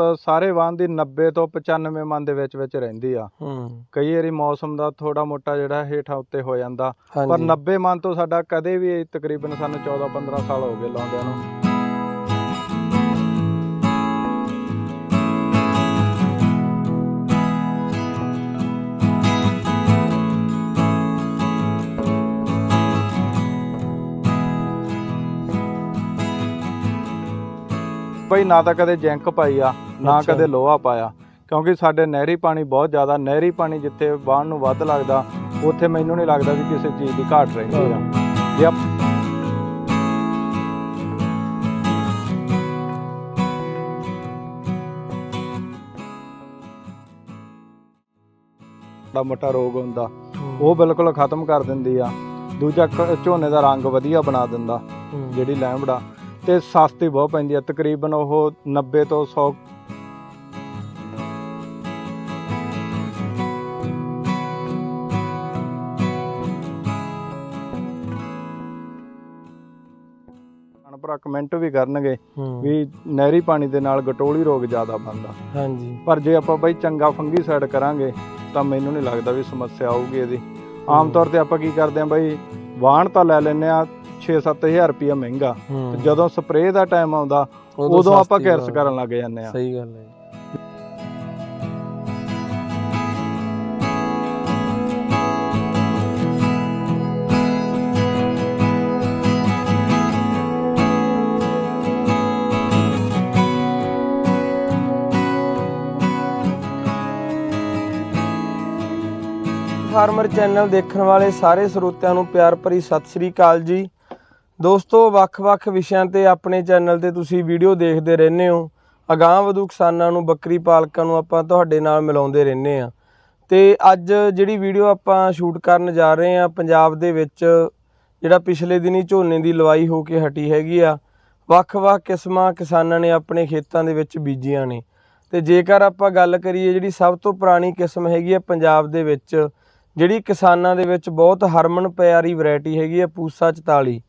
ਔਸਤ ਸਾਰੇ ਵਾਹਨ ਦੀ 90 ਤੋਂ 95 ਮਨ ਦੇ ਵਿੱਚ ਵਿੱਚ ਰਹਿੰਦੀ ਆ। ਹੂੰ। ਕਈ ਵਾਰੀ ਮੌਸਮ ਦਾ ਥੋੜਾ ਮੋਟਾ ਜਿਹੜਾ ਹੇਠਾਂ ਉੱਤੇ ਹੋ ਜਾਂਦਾ। ਪਰ ਹਾਂਜੀ। 90 ਮਨ ਤੋਂ ਸਾਡਾ ਕਦੇ ਵੀ ਤਕਰੀਬਨ ਸਾਨੂੰ 14 15 ਸਾਲ ਹੋ ਗਏ ਲਾਉਂਦਿਆਂ ਨੂੰ। ਬਈ ਨਾ ਤਾਂ ਕਦੇ ਜੈਂਕ ਪਾਈ ਆ ਨਾ ਅੱਛਾ। ਕਦੇ ਲੋਹਾ ਪਾਇਆ। ਕਿਉਂਕਿ ਸਾਡੇ ਨਹਿਰੀ ਪਾਣੀ ਬਹੁਤ ਜ਼ਿਆਦਾ ਨਹਿਰੀ ਪਾਣੀ ਜਿੱਥੇ ਵਾਹਣ ਨੂੰ ਵੱਧ ਲੱਗਦਾ ਉੱਥੇ ਮੈਨੂੰ ਨਹੀਂ ਲੱਗਦਾ ਵੀ ਕਿਸੇ ਚੀਜ਼ ਦੀ ਘਾਟ ਰਹਿੰਦੀ ਆ। ਜੇ ਆਪ- ਦਾ ਮੋਟਾ ਰੋਗ ਹੁੰਦਾ ਉਹ ਬਿਲਕੁਲ ਖਤਮ ਕਰ ਦਿੰਦੀ ਆ। ਦੂਜਾ ਕ- ਝੋਨੇ ਦਾ ਰੰਗ ਵਧੀਆ ਬਣਾ ਦਿੰਦਾ। ਜਿਹੜੀ ਲੈਂਬੜਾ। ਤੇ ਸਸਤੀ ਬਹੁਤ ਪੈਂਦੀ ਆ ਤਕਰੀਬਨ ਉਹ 90 ਤੋਂ 100 ਭਰਾ ਕਮੈਂਟ ਵੀ ਕਰਨਗੇ ਹੂੰ। ਵੀ ਨਹਿਰੀ ਪਾਣੀ ਦੇ ਨਾਲ ਗਟੋਲੀ ਰੋਗ ਜ਼ਿਆਦਾ ਬਣਦਾ। ਹਾਂਜੀ। ਪਰ ਜੇ ਆਪਾਂ ਬਾਈ ਚੰਗਾ ਫੰਗੀ ਸਾਈਡ ਕਰਾਂਗੇ ਤਾਂ ਮੈਨੂੰ ਨਹੀਂ ਲੱਗਦਾ ਵੀ ਸਮੱਸਿਆ ਆਊਗੀ ਇਹਦੀ। ਆਮ ਤੌਰ ਤੇ ਆਪਾਂ ਕੀ ਕਰਦੇ ਆਂ ਬਾਈ ਵਾਹਣ ਤਾਂ ਲੈ ਲੈਨੇ ਆ 6-7000 ਰੁਪਇਆ ਮਹਿੰਗਾ ਹੂੰ। ਤੇ ਜਦੋਂ ਸਪਰੇਅ ਦਾ ਟਾਈਮ ਆਉਂਦਾ ਉਦੋਂ ਉਦੋਂ ਆਪਾਂ ਸਸਤੀ ਕਿਰਸ। ਕਰਨ ਲੱਗ ਜਾਂਦੇ ਆ ਸਹੀ ਗੱਲ ਹੈ ਫਾਰਮਰ ਚੈਨਲ ਦੇਖਣ ਵਾਲੇ ਸਾਰੇ ਸਰੋਤਿਆਂ ਨੂੰ ਪਿਆਰ ਭਰੀ ਸਤਿ ਸ੍ਰੀ ਅਕਾਲ ਜੀ ਦੋਸਤੋ, ਵੱਖ-ਵੱਖ ਵਿਸ਼ਿਆਂ ਤੇ ਆਪਣੇ ਚੈਨਲ ਤੇ ਤੁਸੀਂ ਵੀਡੀਓ ਦੇਖਦੇ ਰਹਿੰਦੇ ਹੋ। ਅਗਾਂਹ ਵਧੂ ਕਿਸਾਨਾਂ ਨੂੰ, ਬੱਕਰੀ ਪਾਲਕਾਂ ਨੂੰ ਆਪਾਂ ਤੁਹਾਡੇ ਨਾਲ ਮਿਲਾਉਂਦੇ ਰਹਿੰਦੇ ਆ ਤੇ ਅੱਜ ਜਿਹੜੀ ਵੀਡੀਓ ਆਪਾਂ ਸ਼ੂਟ ਕਰਨ ਜਾ ਰਹੇ ਆ ਪੰਜਾਬ ਦੇ ਵਿੱਚ ਜਿਹੜਾ ਪਿਛਲੇ ਦਿਨੀ ਝੋਨੇ ਦੀ ਲਵਾਈ ਹੋ ਕੇ ਹਟੀ ਹੈਗੀ ਆ, ਵੱਖ-ਵੱਖ ਕਿਸਮਾਂ ਕਿਸਾਨਾਂ ਨੇ ਆਪਣੇ ਖੇਤਾਂ ਦੇ ਵਿੱਚ ਬੀਜੀਆਂ ਨੇ। ਤੇ ਜੇਕਰ ਆਪਾਂ ਗੱਲ ਕਰੀਏ ਜਿਹੜੀ ਸਭ ਤੋਂ ਪੁਰਾਣੀ ਕਿਸਮ ਹੈਗੀ ਆ ਪੰਜਾਬ ਦੇ ਵਿੱਚ, ਜਿਹੜੀ ਕਿਸਾਨਾਂ ਦੇ ਵਿੱਚ ਬਹੁਤ ਹਰਮਨ ਪਿਆਰੀ ਵੈਰਾਈਟੀ ਹੈਗੀ ਆ, ਪੂਸਾ 44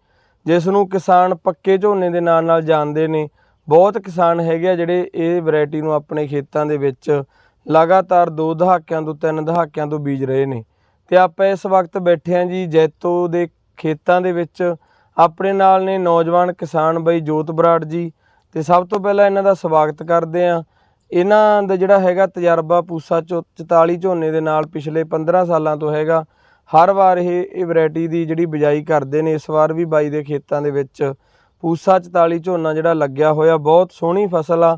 ਜਿਸ ਨੂੰ ਕਿਸਾਨ ਪੱਕੇ ਝੋਨੇ ਦੇ ਨਾਂ ਨਾਲ ਜਾਣਦੇ ਨੇ, ਬਹੁਤ ਕਿਸਾਨ ਹੈਗੇ ਆ ਜਿਹੜੇ ਇਹ ਵੈਰਾਈਟੀ ਨੂੰ ਆਪਣੇ ਖੇਤਾਂ ਦੇ ਵਿੱਚ ਲਗਾਤਾਰ ਦੋ ਦਹਾਕਿਆਂ ਤੋਂ ਤਿੰਨ ਦਹਾਕਿਆਂ ਤੋਂ ਬੀਜ ਰਹੇ ਨੇ। ਤੇ ਆਪਾਂ ਇਸ ਵਕਤ ਬੈਠੇ ਆਂ ਜੀ ਜੈਤੋ ਦੇ ਖੇਤਾਂ ਦੇ ਵਿੱਚ। ਆਪਣੇ ਨਾਲ ਨੇ ਨੌਜਵਾਨ ਕਿਸਾਨ ਬਾਈ ਜੋਤ ਬਰਾੜ ਜੀ। ਤੇ ਸਭ ਤੋਂ ਪਹਿਲਾਂ ਇਹਨਾਂ ਦਾ ਸਵਾਗਤ ਕਰਦੇ ਆਂ ਇਹਨਾਂ ਦਾ ਜਿਹੜਾ ਹੈਗਾ ਤਜਰਬਾ ਪੂਸਾ ਚੋ- 44 ਝੋਨੇ ਦੇ ਨਾਲ ਪਿਛਲੇ 15 ਸਾਲਾਂ ਤੋਂ ਹੈਗਾ। ਹਰ ਵਾਰ ਇਹ ਇਹ ਵੈਰਾਈਟੀ ਦੀ ਜਿਹੜੀ ਬਿਜਾਈ ਕਰਦੇ ਨੇ ਇਸ ਵਾਰ ਵੀ ਬਾਈ ਦੇ ਖੇਤਾਂ ਦੇ ਵਿੱਚ ਪੂਸਾ 44 ਝੋਨਾ ਜਿਹੜਾ ਲੱਗਿਆ ਹੋਇਆ ਬਹੁਤ ਸੋਹਣੀ ਫਸਲ ਆ।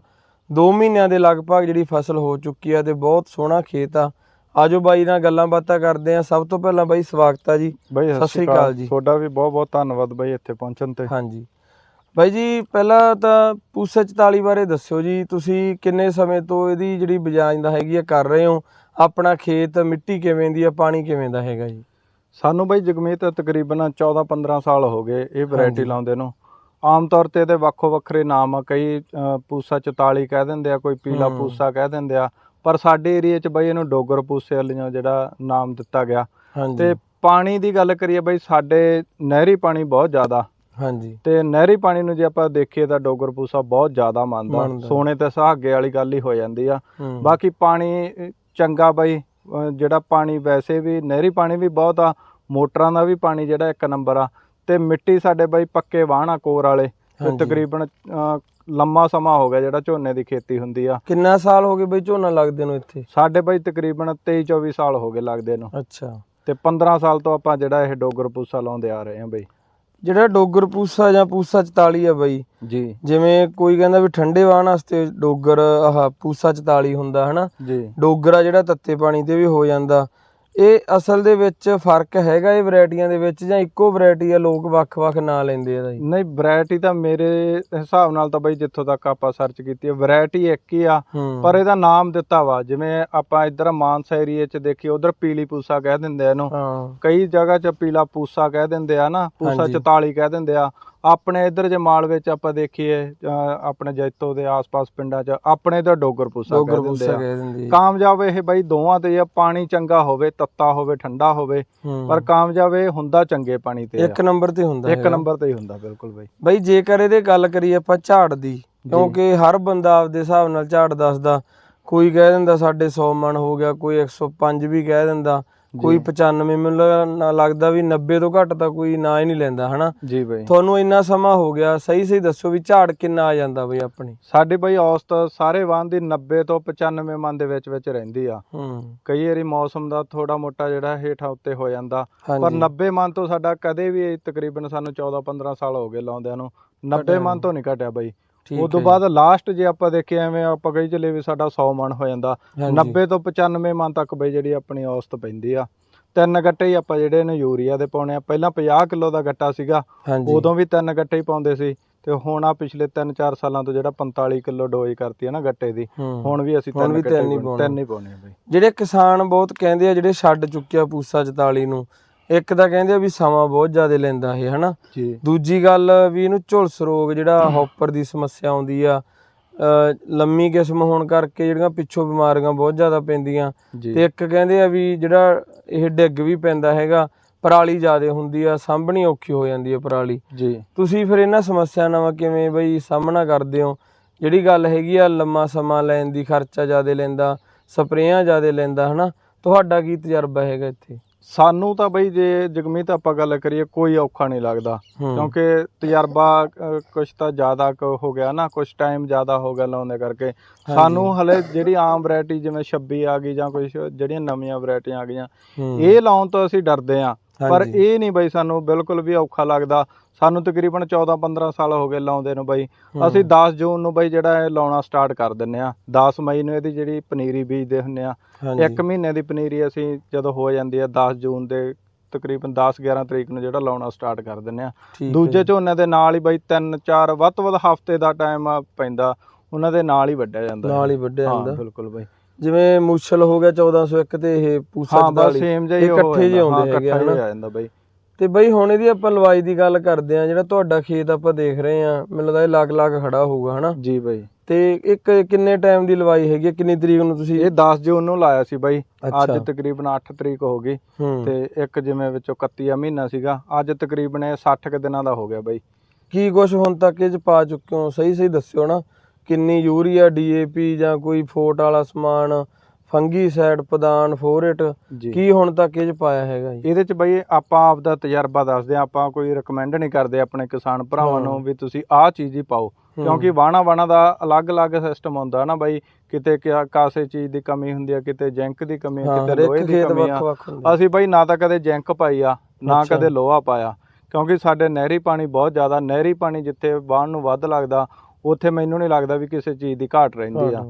2 ਮਹੀਨਿਆਂ ਦੇ ਲਗਭਗ ਜਿਹੜੀ ਫਸਲ ਹੋ ਚੁੱਕੀ ਆ ਤੇ ਬਹੁਤ ਸੋਹਣਾ ਖੇਤ ਆ। ਆਜੋ ਬਾਈ ਨਾਲ ਗੱਲਾਂ ਬਾਤਾਂ ਕਰਦੇ ਆ। ਸਭ ਤੋਂ ਪਹਿਲਾਂ ਬਾਈ ਸਵਾਗਤ ਆ ਜੀ। ਸਤਿ ਸ੍ਰੀ ਅਕਾਲ ਜੀ। ਤੁਹਾਡਾ ਵੀ ਬਹੁਤ ਬਹੁਤ ਧੰਨਵਾਦ ਬਾਈ ਇੱਥੇ ਪਹੁੰਚਣ ਤੇ। ਹਾਂਜੀ। ਬਾਈ ਜੀ ਪਹਿਲਾਂ ਤਾਂ ਪੂਸਾ 44 ਬਾਰੇ ਦੱਸਿਓ ਜੀ। ਤੁਸੀਂ ਕਿੰਨੇ ਸਮੇਂ ਤੋਂ ਇਹਦੀ ਜਿਹੜੀ ਬਿਜਾਈ ਦਾ ਹੈਗੀ ਆ ਕਰ ਰਹੇ ਹੋ? ਆਪਣਾ ਖੇਤ ਮਿੱਟੀ ਕਿਵੇਂ ਦੀ ਆ ਪਾਣੀ ਕਿਵੇਂ ਦਾ ਹੈਗਾ ਜੀ? ਸਾਨੂੰ ਬਾਈ ਜਗਮੀਤ ਤਕਰੀਬਨ 14-15 ਸਾਲ ਹੋ ਗਏ ਇਹ ਵੈਰਾਈਟੀ। ਲਾਉਂਦੇ ਨੂੰ। ਆਮ ਤੌਰ ਤੇ ਇਹਦੇ ਵੱਖੋ ਵੱਖਰੇ ਨਾਮ ਆ। ਕਈ ਪੂਸਾ 44 ਕਹਿ ਦਿੰਦੇ ਆ ਕੋਈ ਪੀਲਾ। ਪੂਸਾ ਕਹਿ ਦਿੰਦੇ ਆ। ਪਰ ਸਾਡੇ ਏਰੀਆ 'ਚ ਬਾਈ ਇਹਨੂੰ ਡੋਗਰ ਪੂਸੇ ਵਾਲੀਆਂ ਜਿਹੜਾ ਨਾਮ ਦਿੱਤਾ ਗਿਆ। ਤੇ ਪਾਣੀ ਦੀ ਗੱਲ ਕਰੀਏ ਬਾਈ ਸਾਡੇ ਨਹਿਰੀ ਪਾਣੀ ਬਹੁਤ ਜ਼ਿਆਦਾ। ਹਾਂਜੀ। ਤੇ ਨਹਿਰੀ ਪਾਣੀ ਨੂੰ ਜੇ ਆਪਾਂ ਦੇਖੀਏ ਤਾਂ ਡੋਗਰ ਪੂਸਾ ਬਹੁਤ ਜ਼ਿਆਦਾ ਮੰਨਦਾ। ਸੋਨੇ ਤੇ ਸੁਹਾਗੇ ਵਾਲੀ ਗੱਲ ਹੀ ਹੋ ਜਾਂਦੀ ਆ। ਬਾਕੀ ਪਾਣੀ ਚੰਗਾ ਬਾਈ ਜਿਹੜਾ ਪਾਣੀ ਵੈਸੇ ਵੀ ਨਹਿਰੀ ਪਾਣੀ ਵੀ ਬਹੁਤ ਆ ਮੋਟਰਾਂ ਦਾ ਵੀ ਪਾਣੀ ਜਿਹੜਾ ਇੱਕ ਨੰਬਰ ਆ। ਤੇ ਮਿੱਟੀ ਸਾਡੇ ਬਾਈ ਪੱਕੇ ਵਾਹਣ ਆ ਕੋਰ ਵਾਲੇ। ਤਕਰੀਬਨ ਲੰਮਾ ਸਮਾਂ ਹੋ ਗਿਆ ਜਿਹੜਾ ਝੋਨੇ ਦੀ ਖੇਤੀ ਹੁੰਦੀ ਆ। ਕਿੰਨਾ ਸਾਲ ਹੋ ਗਏ ਬਈ ਝੋਨਾ ਲੱਗਦੇ ਨੂੰ ਇੱਥੇ? ਸਾਡੇ ਬਾਈ ਤਕਰੀਬਨ 23 24 ਸਾਲ ਹੋ ਗਏ ਲੱਗਦੇ ਨੂੰ। ਅੱਛਾ। ਤੇ 15 ਸਾਲ ਤੋਂ ਆਪਾਂ ਜਿਹੜਾ ਇਹ ਡੋਗਰ ਪੂਸਾ ਲਾਉਂਦੇ ਆ ਰਹੇ ਹਾਂ ਬਾਈ। ਜਿਹੜਾ ਡੋਗਰ ਪੂਸਾ ਜਾਂ ਪੂਸਾ 44 ਆ ਬਈ ਜੀ। ਜਿਵੇਂ ਕੋਈ ਕਹਿੰਦਾ ਵੀ ਠੰਡੇ ਵਾਹਣ ਵਾਸਤੇ ਡੋਗਰ ਆਹ ਪੂਸਾ 44 ਹੁੰਦਾ ਹਨਾ? ਜੀ। ਡੋਗਰਾ ਜਿਹੜਾ ਤੱਤੇ ਪਾਣੀ ਤੇ ਵੀ ਹੋ ਜਾਂਦਾ। ਇਹ ਅਸਲ ਦੇ ਵਿੱਚ ਫ਼ਰਕ ਹੈਗਾ ਇਹ ਵੈਰਾਈਟੀਆਂ ਦੇ ਵਿੱਚ ਜਾਂ ਇੱਕੋ ਵੈਰਾਈਟੀ ਆ ਲੋਕ ਵੱਖ-ਵੱਖ ਨਾਂ ਲੈਂਦੇ ਆ ਜੀ? ਨਹੀਂ ਵੈਰਾਈਟੀ ਤਾਂ ਮੇਰੇ ਹਿਸਾਬ ਨਾਲ ਤਾਂ ਬਾਈ ਜਿੱਥੋਂ ਤੱਕ ਆਪਾਂ ਸਰਚ ਕੀਤੀ ਹੈ ਵੈਰਾਈਟੀ ਇੱਕ ਹੀ ਆ ਪਰ ਇਹਦਾ ਨਾਮ ਦਿੱਤਾ ਵਾ ਜਿਵੇਂ ਆਪਾਂ ਇੱਧਰ ਮਾਨਸਾ ਏਰੀਏ 'ਚ ਦੇਖੀ ਉਧਰ ਪੀਲੀ ਪੂਸਾ ਕਹਿ ਦਿੰਦੇ ਆ ਇਹਨੂੰ। ਕਈ ਜਗ੍ਹਾ 'ਚ ਪੀਲਾ ਪੂਸਾ ਕਹਿ ਦਿੰਦੇ ਆ ਨਾ ਪੂਸਾ ਹਾਂਜੀ। 44 ਕਹਿ ਦਿੰਦੇ ਆ ਆਪਣੇ ਇੱਧਰ ਜੇ ਮਾਲ ਵਿੱਚ ਆਪਾਂ ਦੇਖੀਏ ਆਪਣੇ ਜੈਤੋ ਦੇ ਆਸ-ਪਾਸ ਪਿੰਡਾਂ 'ਚ ਆਪਣੇ ਇੱਧਰ ਡੋਗਰ ਪੂਸਾ ਡੋਗਰ ਪੂਸਾ ਆ ਕਹਿ ਦਿੰਦੇ। ਕਾਮਯਾਬ ਇਹ ਬਾਈ ਦੋਵਾਂ ਤੇ ਆ ਪਾਣੀ ਚੰਗਾ ਹੋਵੇ ਤੱਤਾ ਹੋਵੇ ਠੰਡਾ ਹੋਵੇ। ਪਰ ਕਾਮਯਾਬ ਇਹ ਹੁੰਦਾ ਚੰਗੇ ਪਾਣੀ ਤੇ ਇੱਕ। ਨੰਬਰ ਤੇ ਹੁੰਦਾ ਇੱਕ। ਨੰਬਰ ਤੇ ਹੀ ਹੁੰਦਾ ਬਿਲਕੁਲ ਬਾਈ ਬਈ ਜੇਕਰ ਇਹਦੇ ਗੱਲ ਕਰੀਏ ਆਪਾਂ ਝਾੜ ਦੀ ਕਿਉਂਕਿ ਹਰ ਬੰਦਾ ਆਪਦੇ ਹਿਸਾਬ ਨਾਲ ਝਾੜ ਦੱਸਦਾ ਕੋਈ ਕਹਿ ਦਿੰਦਾ ਸਾਡੇ 100 ਮਣ ਹੋ ਗਿਆ ਕੋਈ 105 ਵੀ ਕਹਿ ਦਿੰਦਾ ਕੋਈ 95 ਮੈਨੂੰ ਲੱਗਾ- ਨਾ ਲੱਗਦਾ ਵੀ 90 ਤੋਂ ਘੱਟ ਤਾਂ ਕੋਈ ਨਾ ਹੀ ਨਹੀਂ ਲੈਂਦਾ ਹਨਾ? ਜੀ ਬਾਈ। ਤੁਹਾਨੂੰ ਇੰਨਾ ਸਮਾਂ ਹੋ ਗਿਆ ਸਹੀ ਸਹੀ ਦੱਸੋ ਵੀ ਝਾੜ ਕਿੰਨਾ ਆ ਜਾਂਦਾ ਬਈ ਆਪਣੀ? ਸਾਡੀ ਬਾਈ ਔਸਤ ਸਾਰੇ ਵਾਹਨ ਦੀ 90 ਤੋਂ 95 ਮਨ ਦੇ ਵਿੱਚ ਵਿੱਚ ਰਹਿੰਦੀ ਆ। ਹੂੰ। ਕਈ ਵਾਰੀ ਮੌਸਮ ਦਾ ਥੋੜਾ ਮੋਟਾ ਜਿਹੜਾ ਹੇਠਾਂ ਉੱਤੇ ਹੋ ਜਾਂਦਾ। ਪਰ ਹਾਂਜੀ। 90 ਮਨ ਤੋਂ ਸਾਡਾ ਕਦੇ ਵੀ ਤਕਰੀਬਨ ਸਾਨੂੰ 14 15 ਸਾਲ ਹੋ ਗਏ ਲਾਉਂਦਿਆਂ ਨੂੰ। 90 ਮਨ ਤੋਂ ਨਹੀਂ ਘਟਿਆ ਬਾਈ। ਉਸ ਤੋਂ ਬਾਅਦ ਲਾਸਟ ਜੇ ਆਪਾਂ ਦੇਖੀਏ ਐਵੇਂ ਆਪਾਂ ਕਹੀ ਚੱਲੇ ਵੀ ਸਾਡਾ 100 ਮਨ ਹੋ ਜਾਂਦਾ। ਹਾਂਜੀ। 90 ਤੋਂ 95 ਮਨ ਤੱਕ ਬਈ ਜਿਹੜੀ ਆਪਣੀ ਔਸਤ ਪੈਂਦੀ ਆ। ਤਿੰਨ ਗੱਟੇ ਹੀ ਆਪਾਂ ਜਿਹੜੇ ਨੇ ਯੂਰੀਆ ਦੇ ਪਾਉਣੇ ਆ। ਪਹਿਲਾਂ 50 ਕਿਲੋ ਦਾ ਗੱਟਾ ਸੀਗਾ ਉਦੋਂ ਵੀ ਤਿੰਨ ਗੱਟੇ ਹੀ ਪਾਉਂਦੇ ਸੀ। ਤੇ ਹੁਣ ਆ ਪਿਛਲੇ 3-4 ਸਾਲਾਂ ਤੋਂ ਜਿਹੜਾ 45 ਕਿਲੋ ਡੋਜ਼ ਕਰਤੀ ਹੈ ਨਾ ਗੱਟੇ ਦੀ। ਹੁਣ ਵੀ ਅਸੀਂ ਤਿੰਨ ਗੱਟੇ। ਤਿੰਨ ਹੀ ਪਾਉਣੇ ਆ ਬਈ। ਜਿਹੜੇ ਕਿਸਾਨ ਬਹੁਤ ਕਹਿੰਦੇ ਆ ਜਿਹੜੇ ਛੱਡ ਚੁੱਕਿਆ ਪੂਸਾ 44 ਨੂੰ ਇੱਕ ਤਾਂ ਕਹਿੰਦੇ ਆ ਵੀ ਸਮਾਂ ਬਹੁਤ ਜ਼ਿਆਦਾ ਲੈਂਦਾ ਇਹ ਹਨਾ? ਜੀ। ਦੂਜੀ ਗੱਲ ਵੀ ਇਹਨੂੰ ਝੁਲਸ ਰੋਗ ਜਿਹੜਾ ਹੌਪਰ ਦੀ ਸਮੱਸਿਆ ਆਉਂਦੀ ਆ ਲੰਮੀ ਕਿਸਮ ਹੋਣ ਕਰਕੇ ਜਿਹੜੀਆਂ ਪਿੱਛੋਂ ਬਿਮਾਰੀਆਂ ਬਹੁਤ ਜ਼ਿਆਦਾ ਪੈਂਦੀਆਂ। ਤੇ ਇੱਕ ਕਹਿੰਦੇ ਆ ਵੀ ਜਿਹੜਾ ਇਹ ਡਿੱਗ ਵੀ ਪੈਂਦਾ ਹੈਗਾ ਪਰਾਲੀ ਜ਼ਿਆਦਾ ਹੁੰਦੀ ਆ ਸਾਂਭਣੀ ਔਖੀ ਹੋ ਜਾਂਦੀ ਆ ਪਰਾਲੀ। ਜੀ। ਤੁਸੀਂ ਫਿਰ ਇਹਨਾਂ ਸਮੱਸਿਆ ਨਾਲ ਕਿਵੇਂ ਬਈ ਸਾਹਮਣਾ ਕਰਦੇ ਹੋ? ਜਿਹੜੀ ਗੱਲ ਹੈਗੀ ਆ ਲੰਮਾ ਸਮਾਂ ਲੈਣ ਦੀ ਖਰਚਾ ਜ਼ਿਆਦਾ ਲੈਂਦਾ ਸਪਰੇਆਂ ਜ਼ਿਆਦਾ ਲੈਂਦਾ ਹਨਾ? ਤੁਹਾਡਾ ਕੀ ਤਜਰਬਾ ਹੈਗਾ ਇੱਥੇ? ਸਾਨੂੰ ਤਾਂ ਬਈ ਜੇ ਜਗਮੀਤ ਆਪਾਂ ਗੱਲ ਕਰੀਏ ਕੋਈ ਔਖਾ ਨਹੀਂ ਲੱਗਦਾ। ਕਿਉਂਕਿ ਤਜਰਬਾ ਅ, ਕੁਛ ਤਾਂ ਜ਼ਿਆਦਾ ਕੁ ਹੋ ਗਿਆ ਨਾ ਕੁਛ ਟਾਈਮ ਜ਼ਿਆਦਾ ਹੋ ਗਿਆ ਲਾਉਂਦੇ ਕਰਕੇ ਸਾਨੂੰ ਹਲੇ ਜਿਹੜੀ ਆਮ ਵੈਰਾਈਟੀ ਜਿਵੇਂ 26 ਆ ਗਈ ਜਾਂ ਕੁਝ ਜਿਹੜੀਆਂ ਨਵੀਆਂ ਵੈਰਾਈਟੀਆਂ ਆ ਗਈਆਂ ਹੂੰ। ਇਹ ਲਾਉਣ ਤੋਂ ਅਸੀਂ ਡਰਦੇ ਆ ਪਰ। ਇਹ ਨਹੀਂ ਬਈ ਸਾਨੂੰ ਬਿਲਕੁਲ ਵੀ ਔਖਾ ਲੱਗਦਾ। ਸਾਨੂੰ ਤਕਰੀਬਨ 14 15 ਸਾਲ ਹੋ ਗਏ ਲਾਉਂਦੇ ਨੂੰ ਬਈ। ਅਸੀਂ 10 ਜੂਨ ਨੂੰ ਬਈ ਜਿਹੜਾ ਇਹ ਲਾਉਣਾ ਸਟਾਰਟ ਕਰ ਦਿੰਨੇ ਆ। 10 ਮਈ ਨੂੰ ਇਹਦੀ ਜਿਹੜੀ ਪਨੀਰੀ ਬੀਜਦੇ ਹੁੰਨੇ ਆ। ਇੱਕ ਮਹੀਨੇ ਦੀ ਪਨੀਰੀ ਅਸੀਂ ਜਦੋਂ ਹੋ ਜਾਂਦੀ ਆ 10 ਜੂਨ ਦੇ ਤਕਰੀਬਨ 10 11 ਤਰੀਕ ਨੂੰ ਜਿਹੜਾ ਲਾਉਣਾ ਸਟਾਰਟ ਕਰ ਦਿੰਨੇ ਆ। ਦੂਜੇ ਝੋਨੇ ਦੇ ਨਾਲ ਹੀ ਬਈ 3 4 ਵੱਧ ਤੋਂ ਵੱਧ ਹਫ਼ਤੇ ਦਾ ਟਾਈਮ ਪੈਂਦਾ। ਉਹਨਾਂ ਦੇ ਨਾਲ ਹੀ ਵੱਢਿਆ ਜਾਂਦਾ। ਨਾਲ ਹੀ ਵੱਢਿਆ ਹਾਂ, ਜਾਂਦਾ। ਬਿਲਕੁਲ ਬਈ। ਜਿਵੇਂ ਮੁਸ਼ਲ ਹੋ ਗਿਆ 1401 ਤੇ ਇਹ ਪੂਸਾ ਹਾਂ ਬਸ 44 ਸੇਮ ਜਿਹਾ ਹੀ ਇਕੱਠੇ ਜਿਹੇ ਆਉਂਦੇ ਹੈਗੇ ਇਕੱਠਾ ਹੀ ਹਨਾ? ਆ ਜਾਂਦਾ ਬਈ। ਤੇ ਬਈ ਹੁਣ ਇਹਦੀ ਆਪਾਂ ਲਵਾਈ ਦੀ ਗੱਲ ਕਰਦੇ ਆ ਜਿਹੜਾ ਤੁਹਾਡਾ ਖੇਤ ਆਪਾਂ ਦੇਖ ਰਹੇ ਆ ਮੈਨੂੰ ਲੱਗਦਾ ਇਹ ਲੱਗ ਲੱਗ ਖੜਾ ਹੋਊਗਾ ਹਨਾ? ਜੀ ਬਈ। ਤੇ ਇੱਕ ਕਿੰਨੇ ਟਾਈਮ ਦੀ ਲਵਾਈ ਹੈਗੀ? ਕਿੰਨੀ ਤਰੀਕ ਨੂੰ ਤੁਸੀਂ ਇਹ 10 ਜੂਨ ਨੂੰ ਲਾਇਆ ਸੀ ਬਾਈ। ਅੱਜ ਤਕਰੀਬਨ 8 ਤਰੀਕ ਹੋ ਗਈ। ਤੇ ਇੱਕ ਜਿਵੇਂ ਵਿੱਚੋਂ 31 ਆ ਮਹੀਨਾ ਸੀਗਾ ਅੱਜ ਤਕਰੀਬਨ ਇਹ 60 ਕੁ ਦਿਨਾਂ ਦਾ ਹੋ ਗਿਆ ਬਾਈ। ਕੀ ਕੁਝ ਹੁਣ ਤੱਕ ਇਹ ਚ ਪਾ ਚੁੱਕੇ ਹੋ? ਸਹੀ ਸਹੀ ਦੱਸਿਓ ਨਾ। ਕਿੰਨੀ ਯੂਰੀਆ ਡੀਏਪੀ ਜਾਂ ਕੋਈ ਫੋਟ ਵਾਲਾ ਸਮਾਨ ਫੰਗੀਸਾਈਡ ਪਦਾਨ ਫੋਰੇਟ ਜੀ। ਕੀ ਹੁਣ ਤੱਕ ਇਹ ਚ ਪਾਇਆ ਹੈਗਾ ਜੀ? ਇਹਦੇ ਚ ਬਈ ਆਪਾਂ ਆਪ ਦਾ ਤਜਰਬਾ ਦੱਸਦੇ ਹਾਂ ਆਪਾਂ ਕੋਈ ਰეკਮੈਂਡ ਨਹੀਂ ਕਰਦੇ ਆਪਣੇ ਕਿਸਾਨ ਭਰਾਵਾਂ ਨੂੰ ਵੀ ਤੁਸੀਂ ਆਹ ਚੀਜ਼ ਹੀ ਪਾਓ ਕਿਉਂਕਿ ਵਾਣਾ ਵਾਣਾ ਦਾ ਅਲੱਗ-ਅਲੱਗ ਸਿਸਟਮ ਹੁੰਦਾ ਨਾ ਬਾਈ ਕਿਤੇ ਕਿਆ ਕਾਸੇ ਚੀਜ਼ ਦੀ ਕਮੀ ਹੁੰਦੀ ਆ ਕਿਤੇ ਜਿੰਕ ਦੀ ਕਮੀ ਆ ਹਾਂ ਕਿਤੇ ਹਰ ਲੋਹੇ ਇੱਕ ਦੀ ਖੇਤ ਕਮੀ ਆ। ਵੱਖ ਵੱਖ ਹੁੰਦਾ। ਅਸੀਂ ਬਾਈ ਨਾ ਤਾਂ ਕਦੇ ਜਿੰਕ ਪਾਈ ਆ ਨਾ ਅੱਛਾ। ਕਦੇ ਲੋਹਾ ਪਾਇਆ ਕਿਉਂਕਿ ਸਾਡੇ ਨਹਿਰੀ ਪਾਣੀ ਬਹੁਤ ਜ਼ਿਆਦਾ ਨਹਿਰੀ ਪਾਣੀ ਜਿੱਥੇ ਵਾਹਣ ਨੂੰ ਵੱਧ ਲੱਗਦਾ ਉੱਥੇ ਮੈਨੂੰ ਨਹੀਂ ਲੱਗਦਾ ਵੀ ਕਿਸੇ ਚੀਜ਼ ਦੀ ਘਾਟ ਰਹਿੰਦੀ ਆ।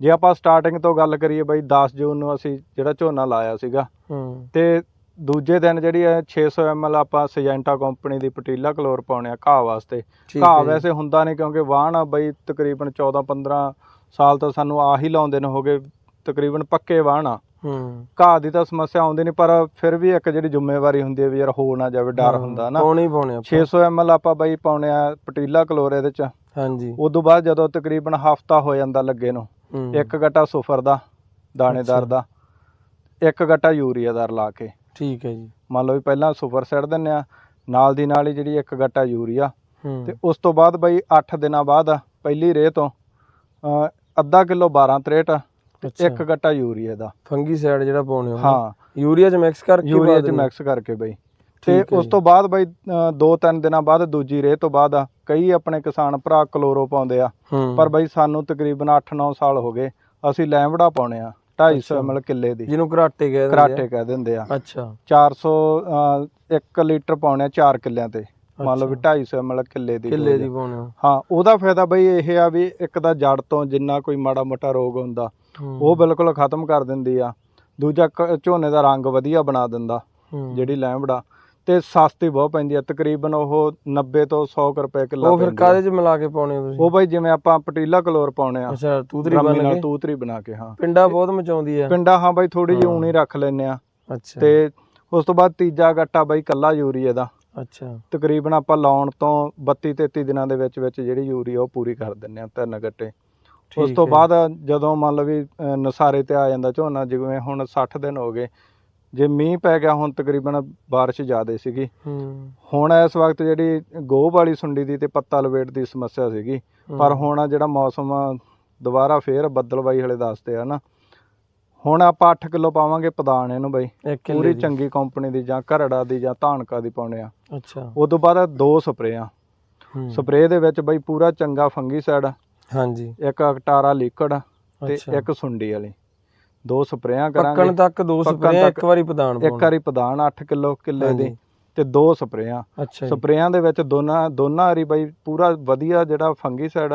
ਜੇ ਆਪਾਂ ਸਟਾਰਟਿੰਗ ਤੋਂ ਗੱਲ ਕਰੀਏ ਬਾਈ 10 ਜੂਨ ਨੂੰ ਅਸੀਂ ਜਿਹੜਾ ਝੋਨਾ ਲਾਇਆ ਸੀਗਾ ਤੇ ਦੂਜੇ ਦਿਨ ਜਿਹੜੀ ਹੈ 600 ml ਆਪਾਂ ਸਿਜੈਂਟਾ ਕੰਪਨੀ ਦੀ ਪਟੀਲਾ ਕਲੋਰ ਪਾਉਣੇ ਆ ਘਾਹ ਵਾਸਤੇ। ਘਾਹ। ਵੈਸੇ ਹੁੰਦਾ ਨਹੀਂ ਕਿਉਂਕਿ ਵਾਹਣ ਆ ਬਈ ਤਕਰੀਬਨ 14 15 ਸਾਲ ਤੋਂ ਸਾਨੂੰ ਆਹੀ ਲਾਉਂਦੇ ਨੇ ਹੋਗੇ ਤਕਰੀਬਨ ਪੱਕੇ ਵਾਹਣ ਆ। ਹੂੰ। ਘਾਹ ਦੀ ਤਾਂ ਸਮੱਸਿਆ ਆਉਂਦੀ ਨਹੀਂ ਪਰ ਫਿਰ ਵੀ ਇੱਕ ਜਿਹੜੀ ਜ਼ਿੰਮੇਵਾਰੀ ਹੁੰਦੀ ਹੈ ਵੀ ਯਾਰ ਹੋ ਨਾ ਜਾਵੇ ਡਰ ਹੁੰਦਾ ਨਾ। ਪਾਉਣੇ ਪਾਉਣੇ ਆਪਾਂ। 600 ml ਆਪਾਂ ਬਈ ਪਾਉਣੇ ਆ ਪਟੀਲਾ ਕਲੋਰ ਇਹਦੇ ਚ। ਹਾਂਜੀ। ਉਦੋਂ ਬਾਅਦ ਜਦੋਂ ਤਕਰੀਬਨ ਹਫਤਾ ਹੋ ਜਾਂਦਾ ਲੱਗੇ ਨੂੰ। ਇੱਕ ਗੱਟਾ ਸੁਫਰ ਦਾ ਦਾਣੇਦਾਰ ਦਾ ਇੱਕ ਗੱਟਾ ਯੂਰੀਆ ਦਾ ਰਲਾ ਕੇ। ਠੀਕ ਹੈ ਜੀ। ਮੰਨ ਲਓ ਵੀ ਪਹਿਲਾਂ ਸੁਪਰ ਸਿੱਟ ਦਿੰਨੇ ਆ ਨਾਲ ਦੀ ਨਾਲ ਹੀ ਜਿਹੜੀ ਇੱਕ ਗੱਟਾ ਯੂਰੀਆ। ਤੇ ਉਸ ਤੋਂ ਬਾਅਦ ਬਈ 8 ਦਿਨਾਂ ਬਾਅਦ ਪਹਿਲੀ ਰੇਹ ਤੋਂ ਅੱਧਾ ਕਿਲੋ 12 63 ਅੱਛਾ। ਇੱਕ ਗੱਟਾ ਯੂਰੀਆ ਦਾ। ਫੰਗੀਸਾਈਡ ਜਿਹੜਾ ਪਾਉਣੇ ਹੋ ਹਾਂ। ਯੂਰੀਆ ਚ ਮਿਕਸ ਕਰਕੇ ਯੂਰੀਆ ਚ? ਮਿਕਸ ਕਰਕੇ ਬਈ। ਤੇ ਉਸ। ਤੋਂ ਬਾਅਦ ਬਈ 2-3 ਦਿਨਾਂ ਬਾਅਦ ਦੂਜੀ ਰੇਹ ਤੋਂ ਬਾਅਦ ਕਈ ਆਪਣੇ ਕਿਸਾਨ ਭਰਾ ਕਲੋਰੋ ਪਾਉਂਦੇ ਆ ਪਰ ਬਈ ਸਾਨੂੰ ਤਕਰੀਬਨ 8-9 ਸਾਲ ਹੋ ਗਏ ਅਸੀਂ ਲੈਂਵੜਾ ਪਾਉਣੇ ਆ 250 ਅੱਛਾ। ml ਕਿੱਲੇ ਦੀ ਜਿਹਨੂੰ ਘਰਾਟੇ ਕਹਿੰਦੇ ਕਰਾਟੇ ਕਹਿ ਦਿੰਦੇ ਆ ਅੱਛਾ 400 1 ਲੀਟਰ ਪਾਉਣੇ ਆ 4 ਕਿੱਲਿਆਂ ਤੇ ਮੰਨ ਲਓ ਵੀ ਅੱਛਾ। 250 ml ਕਿੱਲੇ ਦੀ ਕਿੱਲੇ ਦੀ ਆ। ਪਾਉਣੇ ਹੋ ਉਹਦਾ ਫਾਇਦਾ ਬਈ ਇਹ ਆ ਵੀ ਇੱਕ ਤਾਂ ਜੜ ਤੋਂ ਜਿੰਨਾ ਕੋਈ ਮਾੜਾ ਮੋਟਾ ਰੋਗ ਹੁੰਦਾ। ਉਹ ਬਿਲਕੁਲ ਖਤਮ ਕਰ ਦਿੰਦੀ ਆ ਦੂਜਾ ਝੋਨੇ ਦਾ ਰੰਗ ਵਧੀਆ ਬਣਾ ਦਿੰਦਾ। ਜਿਹੜੀ ਲੈਂਬੜਾ ਤੇ ਸਸਤੀ ਬਹੁਤ ਪੈਂਦੀ ਆ ਤਕਰੀਬਨ ਉਹ 90 ਤੋਂ 100 ਕੁ ਰੁਪਏ ਕਿਲੋ ਉਹ ਫਿਰ ਕਾਦੇ ਚ ਮਿਲਾ ਕੇ ਪਾਉਣੇ ਹੋ ਤੁਸੀਂ? ਉਹ ਬਈ ਜਿਵੇਂ ਆਪਾਂ ਪਟੀਲਾ ਕਲੋਰ ਪਾਉਣੇ ਆ। ਅੱਛਾ ਤੂਤਰੀ ਡਰਮੀ ਬਣ ਨਾਲ ਕੇ? ਤੂਤਰੀ ਬਣਾ ਕੇ ਹਾਂ। ਪਿੰਡਾ ਬਹੁਤ ਮਚਾਉਂਦੀ ਹੈ ਪਿੰਡਾ ਹਾਂ ਬਈ ਥੋੜੀ ਜਿਹੀ ਹਾਂ। ਊਣੀ ਰੱਖ ਲੈਨੇ ਆ। ਅੱਛਾ। ਤੇ ਉਸ ਤੋਂ ਬਾਅਦ ਤੀਜਾ ਗੱਟਾ ਬਈ ਕੱਲਾ ਯੂਰੀਆ ਦਾ ਅੱਛਾ। ਤਕਰੀਬਨ ਆਪਾਂ ਲਾਉਣ ਤੋਂ 32 33 ਦਿਨਾਂ ਦੇ ਵਿੱਚ ਵਿੱਚ ਜਿਹੜੀ ਯੂਰੀਆ ਉਹ ਪੂਰੀ ਕਰ ਦਿੰਨੇ ਆ ਤਿੰਨ ਗੱਟੇ। ਉਸ ਠੀਕ ਤੋਂ ਹੈ। ਬਾਅਦ ਜਦੋਂ ਮੰਨ ਲਓ ਵੀ ਅ, ਨਸਾਰੇ ਤੇ ਆ ਜਾਂਦਾ ਝੋਨਾ ਜਿਵੇਂ ਹੁਣ 60 ਦਿਨ ਹੋ ਗਏ ਜੇ ਮੀਂਹ ਪੈ ਗਿਆ ਹੁਣ ਤਕਰੀਬਨ بارش ਜ਼ਿਆਦੇ ਸੀਗੀ ਹੂੰ ਹੁਣ ਇਸ ਵਕਤ ਜਿਹੜੀ ਗੋਹ ਵਾਲੀ ਸੁੰਡੀ ਦੀ ਤੇ ਪੱਤਾ ਲਵੇਟ ਦੀ ਸਮੱਸਿਆ ਸੀਗੀ ਪਰ ਹੁਣ ਆ ਜਿਹੜਾ ਮੌਸਮ ਆ, ਦੁਬਾਰਾ ਫੇਰ ਬੱਦਲਬਾਈ ਹਲੇ ਦੱਸਦੇ ਆ ਨਾ ਹੁਣ ਆਪਾਂ 8 ਕਿਲੋ ਪਾਵਾਂਗੇ ਪਦਾਨ ਇਹਨੂੰ ਬਾਈ ਇੱਕ ਕਿੱਲੇ ਪੂਰੀ ਦੀ। ਚੰਗੀ ਕੰਪਨੀ ਦੀ ਜਾਂ ਘਰੜਾ ਦੀ ਜਾਂ ਧਾਨਕਾ ਦੀ ਪਾਉਣੇ ਆ ਅੱਛਾ ਉਸ ਤੋਂ ਬਾਅਦ ਦੋ ਸਪਰੇਆਂ ਹੂੰ। ਸਪਰੇਅ ਦੇ ਵਿੱਚ ਬਾਈ ਪੂਰਾ ਚੰਗਾ ਫੰਗੀਸਾਈਡ ਹਾਂਜੀ ਇੱਕ ਅਕਟਾਰਾ ਲਿਕਵਿਡ ਤੇ ਅੱਛਾ ਇੱਕ ਸੁੰਡੀ ਵਾਲੀ ਦੋ ਸਪਰੇਆਂ ਪੱਕਣ ਕਰਾਂਗੇ। ਤੱਕ ਦੋ ਪੱਕਣ ਸਪਰੇਅ ਇੱਕ ਵਾਰੀ ਪ੍ਰਦਾਨ ਇੱਕ ਵਾਰੀ ਪਦਾਨ 8 ਕਿਲੋ ਕਿੱਲੇ ਦੀ। ਤੇ ਦੋ ਸਪਰੇਆਂ। ਸਪਰੇਆਂ ਦੇ ਵਿੱਚ ਦੋਨਾਂ ਦੋਨਾਂ ਵਾਰੀ ਬਾਈ ਪੂਰਾ ਵਧੀਆ ਜਿਹੜਾ ਫੰਗੀਸਾਈਡ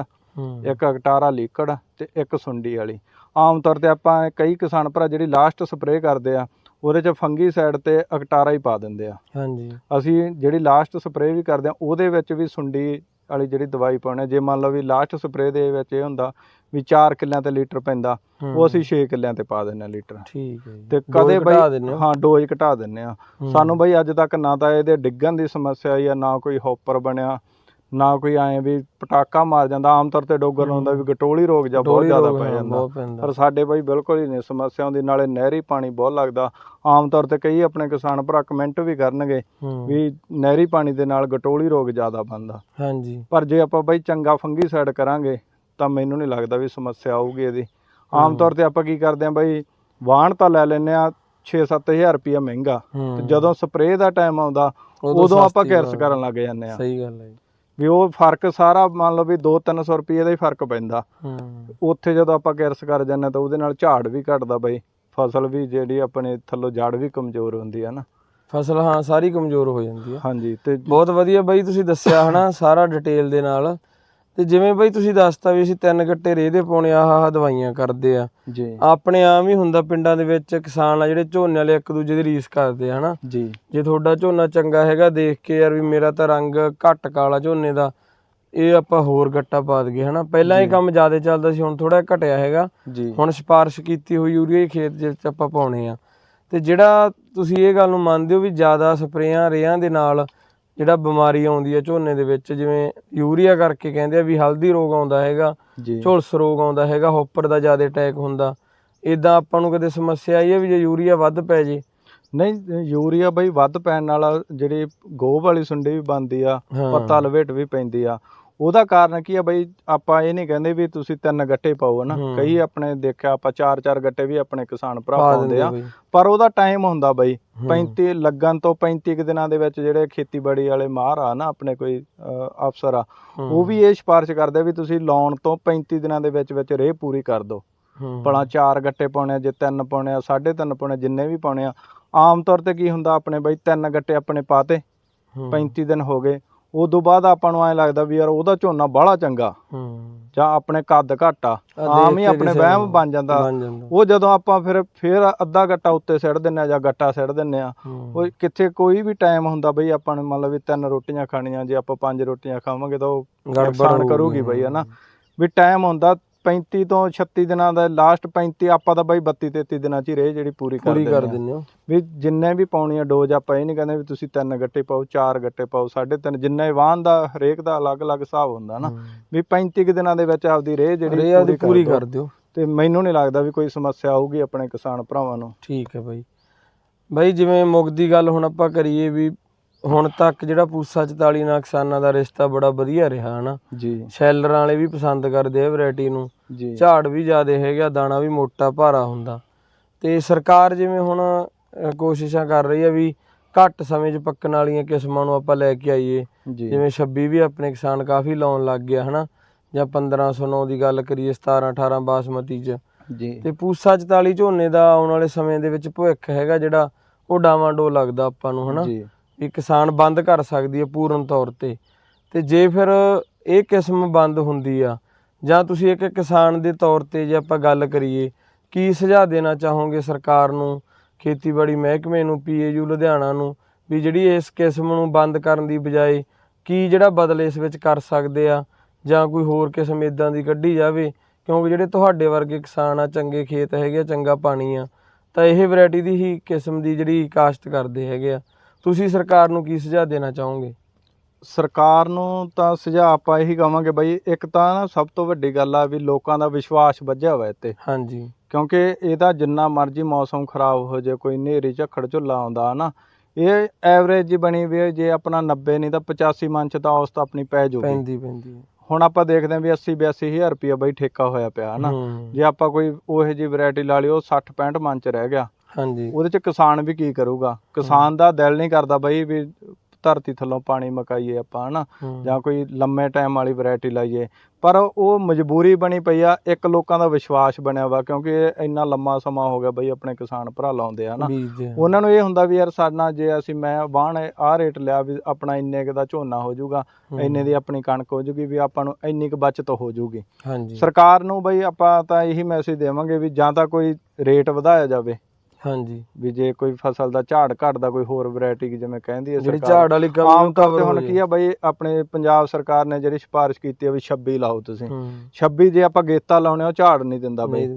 ਇੱਕ ਅਕਟਾਰਾ ਲਿਕਵਿਡ ਤੇ ਇੱਕ ਸੁੰਡੀ ਵਾਲੀ। ਆਮ ਤੌਰ ਤੇ ਆਪਾਂ ਕਈ ਕਿਸਾਨ ਭਰਾ ਜਿਹੜੀ ਲਾਸਟ ਸਪਰੇਅ ਕਰਦੇ ਆ ਉਹਦੇ ਚ ਫੰਗੀਸਾਈਡ ਤੇ ਅਕਟਾਰਾ ਹੀ ਪਾ ਦਿੰਦੇ ਆ। ਹਾਂਜੀ। ਅਸੀਂ ਜਿਹੜੀ ਲਾਸਟ ਸਪਰੇਅ ਵੀ ਕਰਦੇ ਆ ਉਹਦੇ ਵਿੱਚ ਵੀ ਸੁੰਡੀ ਵਾਲੀ ਜਿਹੜੀ ਦਵਾਈ ਪਾਉਣੇ। ਜੇ ਮੰਨ ਲਓ ਵੀ ਲਾਸਟ ਸਪਰੇਅ ਦੇ ਵਿੱਚ ਇਹ ਹੁੰਦਾ ਵੀ 4 ਕਿੱਲਿਆਂ ਤੇ ਲੀਟਰ ਪੈਂਦਾ ਉਹ ਅਸੀਂ 6 ਕਿੱਲਿਆਂ ਤੇ ਪਾ ਦਿੰਨੇ ਆ ਲੀਟਰ ਠੀਕ ਹੈ ਜੀ ਤੇ ਕਦੇ ਬਈ ਹੋ? ਡੋਜ਼ ਘਟਾ ਦਿੰਨੇ ਆ। ਸਾਨੂੰ ਬਈ ਅੱਜ ਤੱਕ ਨਾ ਤਾਂ ਇਹਦੇ ਡਿੱਗਣ ਦੀ ਸਮੱਸਿਆ ਆਈ ਆ ਨਾ ਕੋਈ ਹੌਪਰ ਬਣਿਆ ਨਾ ਕੋਈ ਐ ਵੀ ਪਟਾਕਾ ਮਾਰ ਜਾਂਦਾ ਆਮ ਤੌਰ ਤੇ ਡੋਗਰ ਨੂੰ ਹੁੰਦਾ ਵੀ ਗਟੋਲੀ ਰੋਗ ਜਾਂ ਬਹੁਤ ਜ਼ਿਆਦਾ ਪੈ ਜਾਂਦਾ। ਪਰ ਸਾਡੇ ਬਈ ਬਿਲਕੁਲ ਹੀ ਨਹੀਂ ਸਮੱਸਿਆ ਆਉਂਦੀ ਨਾਲੇ ਨਹਿਰੀ ਪਾਣੀ ਬਹੁਤ ਲੱਗਦਾ। ਆਮ ਤੌਰ ਤੇ ਕਈ ਆਪਣੇ ਕਿਸਾਨ ਭਰਾ ਕਮੈਂਟ ਵੀ ਕਰਨਗੇ ਵੀ ਨਹਿਰੀ ਪਾਣੀ ਦੇ ਨਾਲ ਗਟੋਲੀ ਰੋਗ ਜ਼ਿਆਦਾ ਬਣਦਾ। ਹਾਂਜੀ। ਪਰ ਜੇ ਆਪਾਂ ਬਈ ਚੰਗਾ ਫੰਗੀ ਸਾਈਡ ਕਰਾਂਗੇ ਤਾਂ ਮੈਨੂੰ ਨਹੀਂ ਲੱਗਦਾ ਵੀ ਸਮੱਸਿਆ ਆਊਗੀ ਇਹਦੀ। ਆਮ। ਤੌਰ ਤੇ ਆਪਾਂ ਕੀ ਕਰਦੇ ਆਂ ਬਈ ਵਾਹਣ ਤਾਂ ਲੈ ਲੈਨੇ ਆ 6-7000 ਰੁਪਇਆ ਮਹਿੰਗਾ। ਤੇ ਜਦੋਂ ਸਪਰੇਅ ਦਾ ਟਾਈਮ ਆਉਂਦਾ ਉਦੋਂ ਆਪਾਂ ਵਾਲੀ। ਕਰਨ ਲੱਗ ਜਾਂਦੇ ਆ ਸਹੀ ਗੱਲ ਹੈ। ਵੀ ਉਹ ਫ਼ਰਕ ਸਾਰਾ ਮੰਨ ਲਓ ਵੀ 2-300 ਰੁਪਏ ਦਾ ਹੀ ਫ਼ਰਕ ਪੈਂਦਾ। ਹੂੰ। ਉੱਥੇ ਜਦੋਂ ਆਪਾਂ ਕਿਰਸ ਕਰ ਜਾਂਦੇ ਹਾਂ ਤਾਂ ਉਹਦੇ ਨਾਲ ਝਾੜ ਵੀ ਘਟਦਾ ਬਈ। ਫਸਲ ਵੀ ਜਿਹੜੀ ਆਪਣੇ ਥੱਲੋਂ ਜੜ ਵੀ ਕਮਜ਼ੋਰ ਹੁੰਦੀ ਆ ਨਾ। ਫਸਲ ਹਾਂ ਸਾਰੀ ਕਮਜ਼ੋਰ ਹੋ ਜਾਂਦੀ ਹੈ ਹਾਂਜੀ ਤੇ ਬਹੁਤ ਵਧੀਆ ਬਾਈ ਤੁਸੀਂ ਦੱਸਿਆ ਹਨਾ ਸਾਰਾ ਡਿਟੇਲ ਦੇ ਨਾਲ। ਤੇ ਜਿਵੇਂ ਬਾਈ ਤੁਸੀਂ ਦੱਸਤਾ ਵੀ ਅਸੀਂ ਤਿੰਨ ਗੱਟੇ ਰੇਹ ਦੇ ਪਾਉਣੇ ਆਹ ਆਹ ਦਵਾਈਆਂ ਕਰਦੇ ਆ। ਜੀ। ਆਪਣੇ ਆਮ ਹੀ ਹੁੰਦਾ ਪਿੰਡਾਂ ਦੇ ਵਿੱਚ ਕਿਸਾਨ ਆ ਜਿਹੜੇ ਝੋਨੇ ਵਾਲੇ ਇੱਕ ਦੂਜੇ ਦੀ ਰੀਸ ਕਰਦੇ ਆ ਹਨਾ? ਜੀ। ਜੇ ਤੁਹਾਡਾ ਝੋਨਾ ਚੰਗਾ ਹੈਗਾ ਦੇਖ ਕੇ ਯਾਰ ਵੀ ਮੇਰਾ ਤਾਂ ਰੰਗ ਘੱਟ ਕਾਲਾ ਝੋਨੇ ਦਾ ਇਹ ਆਪਾਂ ਹੋਰ ਗੱਟਾ ਪਾ ਦਈਏ ਹਨਾ? ਪਹਿਲਾਂ ਇਹ ਕੰਮ ਜ਼ਿਆਦਾ ਚੱਲਦਾ ਸੀ ਹੁਣ ਥੋੜਾ ਘਟਿਆ ਹੈਗਾ। ਜੀ। ਹੁਣ ਸਿਫਾਰਿਸ਼ ਕੀਤੀ ਹੋਈ ਯੂਰੀਆ ਹੀ ਖੇਤ ਦੇ ਵਿੱਚ ਆਪਾਂ ਪਾਉਣੇ ਆ। ਤੇ ਜਿਹੜਾ ਤੁਸੀਂ ਇਹ ਗੱਲ ਨੂੰ ਮੰਨਦੇ ਹੋ ਵੀ ਜ਼ਿਆਦਾ ਸਪਰੇਆਂ ਰੇਹਾਂ ਦੇ ਨਾਲ ਜਿਹੜਾ ਬਿਮਾਰੀ ਆਉਂਦੀ ਹੈ ਝੋਨੇ ਦੇ ਵਿੱਚ ਜਿਵੇਂ ਯੂਰੀਆ ਕਰਕੇ ਕਹਿੰਦੇ ਆ ਵੀ ਹਲਦੀ ਰੋਗ ਆਉਂਦਾ ਹੈਗਾ ਜੀ। ਝੁਲਸ ਰੋਗ ਆਉਂਦਾ ਹੈਗਾ ਹੌਪਰ ਦਾ ਜ਼ਿਆਦਾ ਅਟੈਕ ਹੁੰਦਾ। ਇਦਾਂ ਆਪਾਂ ਨੂੰ ਕਦੇ ਸਮੱਸਿਆ ਆਈ ਹੈ ਵੀ ਜੇ ਯੂਰੀਆ ਵੱਧ ਪੈ ਜੇ? ਨਹੀਂ ਯੂਰੀਆ ਬਈ ਵੱਧ ਪੈਣ ਨਾਲ ਜਿਹੜੀ ਗੋਹ ਵਾਲੀ ਸੁੰਡੀ ਵੀ ਬਣਦੀ ਆ। ਪੱਤਾ ਲਵੇਟ ਵੀ ਪੈਂਦੀ ਆ। ਉਹਦਾ ਕਾਰਨ ਕੀ ਆ ਬਈ ਆਪਾਂ ਇਹ ਨਹੀਂ ਕਹਿੰਦੇ ਵੀ ਤੁਸੀਂ ਤਿੰਨ ਗੱਟੇ ਪਾਓ ਨਾ ਹੂੰ। ਕਈ ਆਪਣੇ ਦੇਖਿਆ ਆਪਾਂ ਚਾਰ ਚਾਰ ਗੱਟੇ ਵੀ ਆਪਣੇ ਕਿਸਾਨ ਭਰਾ ਪਾਉਂਦੇ ਆ ਪਰ ਉਹਦਾ ਟਾਈਮ ਹੁੰਦਾ ਬਈ ਹੂੰ। 35 ਲੱਗਣ ਤੋਂ 35 ਕੁ ਦਿਨਾਂ ਦੇ ਵਿੱਚ ਜਿਹੜੇ ਖੇਤੀਬਾੜੀ ਵਾਲੇ ਮਾਹਰ ਆ ਨਾ ਆਪਣੇ ਕੋਈ ਅਫਸਰ ਆ। ਉਹ ਵੀ ਇਹ ਸਿਫਾਰਿਸ਼ ਕਰਦੇ ਵੀ ਤੁਸੀਂ ਲਾਉਣ ਤੋਂ 35 ਦਿਨਾਂ ਦੇ ਵਿੱਚ ਵਿੱਚ ਰੇਹ ਪੂਰੀ ਕਰ ਦਿਓ। ਭਲਾ ਚਾਰ ਗੱਟੇ ਪਾਉਣੇ ਜੇ ਤਿੰਨ ਪਾਉਣੇ ਆ ਸਾਢੇ ਤਿੰਨ ਪਾਉਣੇ ਆ, ਜਿੰਨੇ ਵੀ ਪਾਉਣੇ ਆ ਆਮ ਤੌਰ ਤੇ ਕੀ ਹੁੰਦਾ ਆਪਣੇ ਬਈ ਤਿੰਨ ਗੱਟੇ ਆਪਣੇ ਪਾਤੇ ਹੂੰ। 35 ਦਿਨ ਹੋ ਗਏ ਉਦੋਂ ਬਾਅਦ ਆਪਾਂ ਨੂੰ ਐ ਲੱਗਦਾ ਵੀ ਯਾਰ ਉਹਦਾ ਝੋਨਾ ਬਾਹਲਾ ਚੰਗਾ। ਹੂੰ। ਜਾਂ ਆਪਣੇ ਕੱਦ ਘੱਟ ਆਮ ਹੀ ਆਪਣੇ ਵਹਿਮ ਬਣ ਜਾਂਦਾ। ਉਹ ਜਦੋਂ ਆਪਾਂ ਫਿਰ ਫਿਰ ਅੱਧਾ ਗੱਟਾ ਉੱਤੇ ਸਿੱਟ ਦਿੰਨੇ ਆ ਜਾਂ ਗੱਟਾ ਸਿੱਟ ਦਿੰਨੇ ਆ। ਉਹ ਕਿੱਥੇ ਕੋਈ ਵੀ ਟਾਈਮ ਹੁੰਦਾ ਬਈ ਆਪਾਂ ਨੂੰ ਮੰਨ ਲਓ ਵੀ ਤਿੰਨ ਰੋਟੀਆਂ ਖਾਣੀਆਂ ਜੇ ਆਪਾਂ ਪੰਜ ਰੋਟੀਆਂ ਖਾਵਾਂਗੇ ਤਾਂ ਉਹ ਗੜਬੜ ਕਰੂਗੀ ਬਈ। ਹਨਾ ਵੀ ਟਾਈਮ ਹੁੰਦਾ 35 ਤੋਂ 36 ਦਿਨਾਂ ਦਾ ਲਾਸਟ 35 ਆਪਾਂ ਤਾਂ ਬਈ 32 33 ਦਿਨਾਂ ਚ ਹੀ ਰਹੇ ਜਿਹੜੀ ਪੂਰੀ ਕਰ ਪੂਰੀ ਕਰ ਦਿੰਦੇ ਹੋ। ਵੀ ਜਿੰਨੇ ਵੀ ਪਾਉਣੀ ਆ ਡੋਜ਼ ਆਪਾਂ ਇਹ ਨਹੀਂ ਕਹਿੰਦੇ ਵੀ ਤੁਸੀਂ ਤਿੰਨ ਗੱਟੇ ਪਾਓ ਚਾਰ ਗੱਟੇ ਪਾਓ ਸਾਢੇ ਤਿੰਨ ਜਿੰਨੇ ਵਾਹਨ ਦਾ ਹਰੇਕ ਦਾ ਅਲੱਗ-ਅਲੱਗ ਹਿਸਾਬ ਹੁੰਦਾ ਨਾ। ਵੀ 35 ਕੁ ਦਿਨਾਂ ਦੇ ਵਿੱਚ ਆਪਦੀ ਰੇਹ ਜਿਹੜੀ ਪੂਰੀ। ਕਰ ਦਿਓ। ਤੇ ਮੈਨੂੰ ਨਹੀਂ ਲੱਗਦਾ ਵੀ ਕੋਈ ਸਮੱਸਿਆ ਆਊਗੀ ਆਪਣੇ ਕਿਸਾਨ ਭਰਾਵਾਂ ਨੂੰ। ਠੀਕ ਹੈ ਬਾਈ। ਬਾਈ ਜਿਵੇਂ ਮੁੱਖ ਦੀ ਗੱਲ ਹੁਣ ਆਪਾਂ ਕਰੀਏ ਵੀ ਹੁਣ ਤੱਕ ਜਿਹੜਾ ਪੂਸਾ 44 ਨਾਲ ਕਿਸਾਨਾਂ ਦਾ ਰਿਸ਼ਤਾ ਬੜਾ ਵਧੀਆ ਰਿਹਾ ਹਨਾ? ਜੀ। ਸ਼ੈਲਰਾਂ ਵਾਲੇ ਵੀ ਪਸੰਦ ਕਰਦੇ ਆ ਵੈਰਾਈਟੀ ਨੂੰ। ਜੀ। ਝਾੜ ਵੀ ਜ਼ਿਆਦਾ ਹੈਗਾ ਦਾਣਾ ਵੀ ਮੋਟਾ ਭਾਰਾ ਹੁੰਦਾ। ਤੇ ਸਰਕਾਰ ਜਿਵੇਂ ਹੁਣ ਕੋਸ਼ਿਸ਼ਾਂ ਕਰ ਰਹੀ ਆ ਵੀ ਘੱਟ ਸਮੇਂ 'ਚ ਪੱਕਣ ਵਾਲੀਆਂ ਕਿਸਮਾਂ ਨੂੰ ਆਪਾਂ ਲੈ ਕੇ ਆਈਏ। ਜਿਵੇਂ 26 ਵੀ ਆਪਣੇ ਕਿਸਾਨ ਕਾਫੀ ਲਾਉਣ ਲੱਗ ਗਿਆ ਹਨਾ? ਜਾਂ 1509 ਦੀ ਗੱਲ ਕਰੀਏ 17 18 ਬਾਸਮਤੀ 'ਚ। ਜੀ। ਤੇ ਪੂਸਾ 44 ਝੋਨੇ ਦਾ ਆਉਣ ਵਾਲੇ ਸਮੇਂ ਦੇ ਵਿੱਚ ਭਵਿੱਖ ਹੈਗਾ ਜਿਹੜਾ ਉਹ ਡਾਵਾਂਡੋ ਲੱਗਦਾ ਆਪਾਂ ਨੂੰ ਹਨਾ? ਜੀ। ਵੀ ਕਿਸਾਨ ਬੰਦ ਕਰ ਸਕਦੀ ਹੈ ਪੂਰਨ ਤੌਰ ਤੇ। ਤੇ ਜੇ ਫਿਰ ਇਹ ਕਿਸਮ ਬੰਦ ਹੁੰਦੀ ਆ, ਜਾਂ ਤੁਸੀਂ ਇੱਕ ਕਿਸਾਨ ਦੇ ਤੌਰ ਤੇ ਜੇ ਆਪਾਂ ਗੱਲ ਕਰੀਏ, ਕੀ ਸੁਝਾਅ ਦੇਣਾ ਚਾਹੋਗੇ ਸਰਕਾਰ ਨੂੰ, ਖੇਤੀਬਾੜੀ ਮਹਿਕਮੇ ਨੂੰ, ਪੀਏਯੂ ਲੁਧਿਆਣਾ ਨੂੰ, ਵੀ ਜਿਹੜੀ ਇਸ ਕਿਸਮ ਨੂੰ ਬੰਦ ਕਰਨ ਦੀ ਬਜਾਏ ਕੀ ਜਿਹੜਾ ਬਦਲ ਇਸ ਵਿੱਚ ਕਰ ਸਕਦੇ ਆ, ਜਾਂ ਕੋਈ ਹੋਰ ਕਿਸਮ ਇਦਾਂ ਦੀ ਕੱਢੀ ਜਾਵੇ? ਕਿਉਂਕਿ ਜਿਹੜੇ ਤੁਹਾਡੇ ਵਰਗੇ ਕਿਸਾਨ ਆ, ਚੰਗੇ ਖੇਤ ਹੈਗੇ ਆ, ਚੰਗਾ ਪਾਣੀ ਆ, ਤਾਂ ਇਹ ਵੈਰਾਈਟੀ ਦੀ ਹੀ ਕਿਸਮ ਦੀ ਜਿਹੜੀ ਕਾਸ਼ਤ ਕਰਦੇ ਹੈਗੇ ਆ। ਤੁਸੀਂ ਸਰਕਾਰ ਨੂੰ ਕੀ ਸੁਝਾਅ ਦੇਣਾ ਚਾਹੋਗੇ? ਸਰਕਾਰ ਨੂੰ ਤਾਂ ਸੁਝਾਅ ਆਪਾਂ ਇਹੀ ਕਵਾਂਗੇ ਬਈ ਇੱਕ ਤਾਂ ਨਾ ਸਭ ਤੋਂ ਵੱਡੀ ਗੱਲ ਆ ਵੀ ਲੋਕਾਂ ਦਾ ਵਿਸ਼ਵਾਸ ਵੱਜਿਆ ਹੋਇਆ ਇੱਥੇ। ਹਾਂਜੀ। ਕਿਉਂਕਿ ਇਹਦਾ ਜਿੰਨਾ ਮਰਜ਼ੀ ਮੌਸਮ ਖਰਾਬ ਹੋ ਜਾਏ ਕੋਈ ਹਨੇਰੀ ਝੱਖੜ ਝੁੱਲਾ ਆਉਂਦਾ ਨਾ ਇਹ ਐਵਰੇਜ ਹੀ ਬਣੀ ਵੀ ਜੇ ਆਪਣਾ 90 ਨਹੀਂ ਤਾਂ 85 ਮਨ ਚ ਤਾਂ ਔਸਤ ਆਪਣੀ ਪੈ ਜਾਊਗੀ ਪੈਂਦੀ ਪੈਂਦੀ। ਹੁਣ ਆਪਾਂ ਦੇਖਦੇ ਹਾਂ ਵੀ 80 82000 ਰੁਪਇਆ ਬਈ ਠੇਕਾ ਹੋਇਆ ਪਿਆ ਹਨਾ। ਜੇ ਆਪਾਂ ਕੋਈ ਉਹੋ ਜੀ ਵੈਰਾਈਟੀ ਲਾ ਲਈ ਉਹ 60 65 ਮਨ ਚ ਰਹਿ ਗਿਆ। ਹਾਂਜੀ। ਉਹਦੇ ਚ ਕਿਸਾਨ ਵੀ ਕੀ ਕਰੂਗਾ? ਕਿਸਾਨ ਦਾ ਦਿਲ ਨਹੀਂ ਕਰਦਾ ਬਈ ਵੀ ਧਰਤੀ ਥੱਲੋਂ ਪਾਣੀ ਮਕਾਈਏ ਆਪਾਂ ਹਨਾ? ਜਾਂ ਕੋਈ ਲੰਮੇ ਟਾਈਮ ਵਾਲੀ ਵੈਰਾਈਟੀ ਲਾਈਏ। ਪਰ ਉਹ ਮਜਬੂਰੀ ਬਣੀ ਪਈ ਆ ਇੱਕ ਲੋਕਾਂ ਦਾ ਵਿਸ਼ਵਾਸ ਬਣਿਆ ਵਾ ਕਿਉਂਕਿ ਇੰਨਾ ਲੰਮਾ ਸਮਾਂ ਹੋ ਗਿਆ ਬਈ ਆਪਣੇ ਕਿਸਾਨ ਭਰਾ ਲਾਉਂਦੇ ਆ ਨਾ ਆ। ਉਹਨਾਂ ਨੂੰ ਇਹ ਹੁੰਦਾ ਵੀ ਯਾਰ ਸਾਡਾ ਜੇ ਅਸੀਂ ਮੈਂ ਵਾਹਣ ਆਹ ਰੇਟ ਲਿਆ ਵੀ ਆਪਣਾ ਇੰਨੇ ਦਾ ਝੋਨਾ ਹੋ ਜਾਊਗਾ ਇੰਨੇ ਦੀ ਆਪਣੀ ਕਣਕ ਹੋ ਜਾਊਗੀ ਵੀ ਆਪਾਂ ਨੂੰ ਇੰਨੀ ਕੁ ਬਚਤ ਹੋ ਜਾਊਗੀ ਹਾਂਜੀ। ਸਰਕਾਰ ਨੂੰ ਬਈ ਆਪਾਂ ਤਾਂ ਇਹੀ ਮੈਸੇਜ ਦੇਵਾਂਗੇ ਵੀ ਜਾਂ ਤਾਂ ਕੋਈ ਰੇਟ ਵਧਾਇਆ ਜਾਵੇ। ਹਾਂਜੀ ਵੀ ਜੇ ਕੋਈ ਫਸਲ ਦਾ ਝਾੜ ਘਟਦਾ ਕੋਈ ਹੋਰ ਵੈਰਾਈਟੀ ਜਿਵੇਂ ਕਹਿੰਦੀ ਹੈ ਜਿਹੜੀ ਝਾੜ ਵਾਲੀ ਕਮੀ ਹੋ ਹੁਣ। ਕੀ ਆ ਬਈ ਆਪਣੇ ਪੰਜਾਬ ਸਰਕਾਰ ਨੇ ਜਿਹੜੀ ਸਿਫਾਰਿਸ਼ ਕੀਤੀ ਆ ਵੀ 26 ਲਾਓ ਤੁਸੀਂ। ਹੂੰ, 26 ਜੇ ਆਪਾਂ ਗੇਤਾ ਲਾਉਣੇ ਉਹ ਝਾੜ ਨਹੀਂ ਦਿੰਦਾ ਬਈ।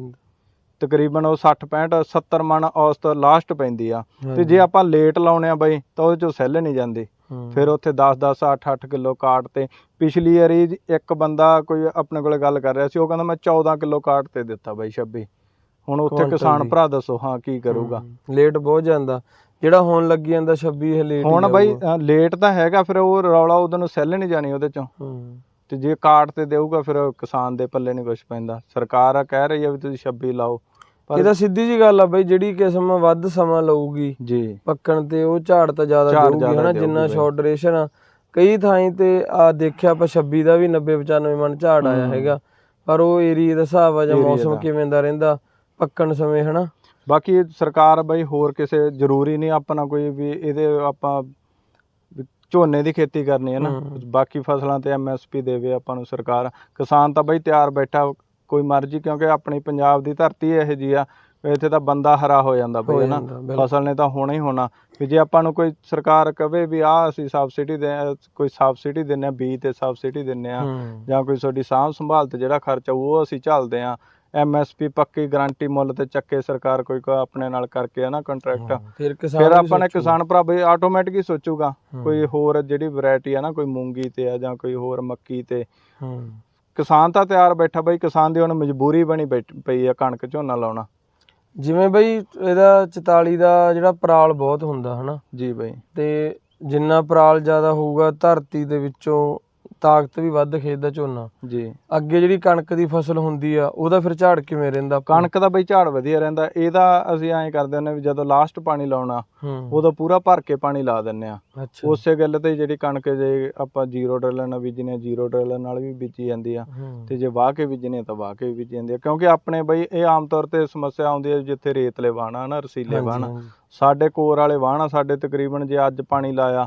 ਤਕਰੀਬਨ ਉਹ 60 65 70 ਮਣ ਔਸਤ ਲਾਸਟ ਪੈਂਦੀ ਆ। ਤੇ ਜੇ ਆਪਾਂ ਲੇਟ ਲਾਉਣੇ ਆ ਬਈ ਤਾਂ ਉਹਦੇ ਚੋਂ ਸੈੱਲ ਨਹੀਂ ਜਾਂਦੀ। ਫਿਰ ਉੱਥੇ 10 10 8 8 ਕਿਲੋ ਕਾਟ ਤੇ ਪਿਛਲੀ ਵਾਰੀ ਇੱਕ ਬੰਦਾ ਕੋਈ ਆਪਣੇ ਕੋਲੇ ਗੱਲ ਕਰ ਰਿਹਾ ਸੀ ਉਹ ਕਹਿੰਦਾ ਮੈਂ 14 ਕਿਲੋ ਕਾਟ ਤੇ ਦਿੱਤਾ ਬਈ 26 ਹੁਣ ਉੱਥੇ ਕਿਸਾਨ। ਭਰਾ ਦੱਸੋ ਹਾਂ ਕੀ ਕਰੂਗਾ? ਲੇਟ ਬਹੁਤ ਜਾਂਦਾ। ਜਿਹੜਾ ਹੁਣ ਲੱਗੀ ਜਾਂਦਾ 26 ਇਹ ਲੇਟ ਹੁਣ ਬਈ ਲੇਟ ਤਾਂ ਹੈਗਾ ਫਿਰ ਉਹ ਰੌਲਾ ਉਹਦੇ ਨੂੰ ਸੈੱਲ ਨਹੀਂ ਜਾਣੀ ਉਹਦੇ ਚੋਂ। ਤੇ ਜੇ ਕਾਟ ਤੇ ਦੇਊਗਾ ਫਿਰ ਕਿਸਾਨ ਦੇ ਪੱਲੇ ਨਹੀਂ ਕੁਝ ਪੈਂਦਾ। ਸਰਕਾਰ ਆ ਕਹਿ ਰਹੀ ਆ ਵੀ ਤੁਸੀਂ 26 ਲਾਓ। ਇਹ ਤਾਂ ਸਿੱਧੀ ਜੀ ਗੱਲ ਆ ਬਈ ਜਿਹੜੀ ਕਿਸਮ ਵੱਧ ਸਮਾਂ ਲਊਗੀ ਜੀ। ਪੱਕਣ ਤੇ ਉਹ ਝਾੜ ਤਾਂ ਜ਼ਿਆਦਾ ਦੇਊਗੀ ਹਨਾ ਜਿੰਨਾ। ਸ਼ਾਰਟ ਡਿਊਰੇਸ਼ਨ ਆ। ਕਈ ਥਾਈਂ ਤੇ ਆ ਦੇਖਿਆ ਆਪਾਂ 26 ਦਾ ਵੀ 90 95 ਮਣ ਝਾੜ ਆਇਆ। ਹੈਗਾ। ਪਰ ਉਹ ਏਰੀਆ ਦਾ ਹਿਸਾਬ ਆ ਜਾਂ ਮੌਸਮ। ਕਿਵੇਂ ਦਾ ਰਹਿੰਦਾ ਪੱਕਣ ਸਮੇਂ ਹਨਾ? ਬਾਕੀ ਸਰਕਾਰ ਬਈ ਹੋਰ ਕਿਸੇ ਜ਼ਰੂਰੀ ਨਹੀਂ ਆਪਣਾ ਕੋਈ ਵੀ ਇਹਦੇ ਆਪਾਂ ਵੀ ਝੋਨੇ ਦੀ ਖੇਤੀ ਕਰਨੀ ਹੈ ਨਾ। ਬਾਕੀ ਫਸਲਾਂ ਤੇ ਐਮਐਸਪੀ ਦੇਵੇ ਆਪਾਂ ਨੂੰ ਸਰਕਾਰ। ਕਿਸਾਨ ਤਾਂ ਬਈ ਤਿਆਰ ਬੈਠਾ ਕੋਈ ਮਰਜ਼ੀ ਕਿਉਂਕਿ ਆਪਣੀ ਪੰਜਾਬ ਦੀ ਧਰਤੀ ਇਹੋ ਜੀ ਆ ਇੱਥੇ ਤਾਂ ਬੰਦਾ ਹਰਾ ਹੋ ਜਾਂਦਾ ਬਈ ਬਿਲਕੁਲ। ਫਸਲ ਨੇ ਤਾਂ ਹੋਣਾ ਹੀ ਹੋਣਾ। ਵੀ ਜੇ ਆਪਾਂ ਨੂੰ ਕੋਈ ਸਰਕਾਰ ਕਵੇ ਵੀ ਆਹ ਅਸੀਂ ਸਬਸਿਡੀ ਦੇ ਕੋਈ ਸਬਸਿਡੀ ਦਿੰਨੇ ਆ ਬੀਜ ਤੇ ਸਬਸਿਡੀ ਦਿੰਨੇ ਆ ਜਾਂ ਕੋਈ ਤੁਹਾਡੀ ਸਾਂਭ ਸੰਭਾਲ ਤੇ ਜਿਹੜਾ ਖਰਚਾ ਉਹ ਅਸੀਂ ਚੱਲਦੇ ਆ ਐਮਐਸਪੀ ਪੱਕੀ ਗਾਰੰਟੀ ਮੁੱਲ ਤੇ ਚੱਕੇ ਸਰਕਾਰ ਕੋਈ ਕੋ ਆਪਣੇ ਨਾਲ ਕਰਕੇ ਹੈ ਨਾ ਕੰਟਰੈਕਟ ਹਾਂ, ਫਿਰ ਕਿਸਾਨ ਫਿਰ ਵੀ ਆਪਾਂ ਨੇ। ਕਿਸਾਨ ਭਰਾ ਬਈ ਆਟੋਮੈਟਿਕ ਹੀ ਸੋਚੂਗਾ ਹੂੰ। ਕੋਈ ਹੋਰ ਜਿਹੜੀ ਵੈਰਾਈਟੀ ਆ ਨਾ ਕੋਈ ਮੂੰਗੀ ਤੇ ਆ ਜਾਂ ਕੋਈ ਹੋਰ ਮੱਕੀ ਤੇ। ਹੂੰ। ਕਿਸਾਨ ਤਾਂ ਤਿਆਰ ਬੈਠਾ ਬਈ ਕਿਸਾਨ ਦੀ ਹੁਣ ਮਜਬੂਰੀ ਬਣੀ ਪਈ ਆ ਕਣਕ ਝੋਨਾ ਲਾਉਣਾ। ਜਿਵੇਂ ਬਈ ਇਹਦਾ 44 ਦਾ ਜਿਹੜਾ ਪਰਾਲ ਬਹੁਤ ਹੁੰਦਾ ਹਨਾ? ਜੀ ਬਈ। ਤੇ ਜਿੰਨਾ ਪਰਾਲ ਜ਼ਿਆਦਾ ਹੋਊਗਾ ਧਰਤੀ ਦੇ ਵਿੱਚੋਂ ਤਾਕਤ ਵੀ ਵੱਧ ਖੇਚਦਾ ਝੋਨਾ। ਜੀ। ਅੱਗੇ ਜਿਹੜੀ ਕਣਕ ਦੀ ਫਸਲ ਹੁੰਦੀ ਆ ਉਹਦਾ ਫਿਰ ਝਾੜ ਕਿਵੇਂ ਰਹਿੰਦਾ? ਕਣਕ ਦਾ ਬਈ ਝਾੜ ਵਧੀਆ ਰਹਿੰਦਾ। ਇਹਦਾ ਅਸੀਂ ਐਂ ਕਰਦੇ ਵੀ ਜਦੋਂ ਲਾਸਟ ਪਾਣੀ ਲਾਉਣਾ ਉਦੋਂ ਪੂਰਾ ਭਰ ਕੇ ਪਾਣੀ ਲਾ ਦਿੰਨੇ ਆ। ਉਸੇ ਗੱਲ ਤੇ ਜਿਹੜੀ ਕਣਕ ਜੇ ਆਪਾਂ ਜ਼ੀਰੋ ਡਰਲ ਨਾਲ ਬੀਜਨੇ ਆ ਜ਼ੀਰੋ ਡਰਲ ਨਾਲ ਵੀ ਬੀਜੀ ਜਾਂਦੀ ਆ। ਤੇ ਜੇ ਵਾਹ ਕੇ ਬੀਜਨੇ ਆ ਤਾਂ ਵਾਹ ਕੇ ਬੀਜੀ ਜਾਂਦੀ ਆ। ਕਿਉਂਕਿ ਆਪਣੇ ਬਈ ਇਹ ਆਮ ਤੌਰ ਤੇ ਸਮੱਸਿਆ ਆਉਂਦੀ ਹੈ ਜਿੱਥੇ ਰੇਤਲੇ ਵਾਹਣਾ ਨਾ ਰਸੀਲੇ ਵਾਹਣਾ। ਸਾਡੇ ਕੋਰ ਵਾਲੇ ਵਾਹਣਾ ਸਾਡੇ ਤਕਰੀਬਨ ਜੇ ਅੱਜ ਪਾਣੀ ਲਾਇਆ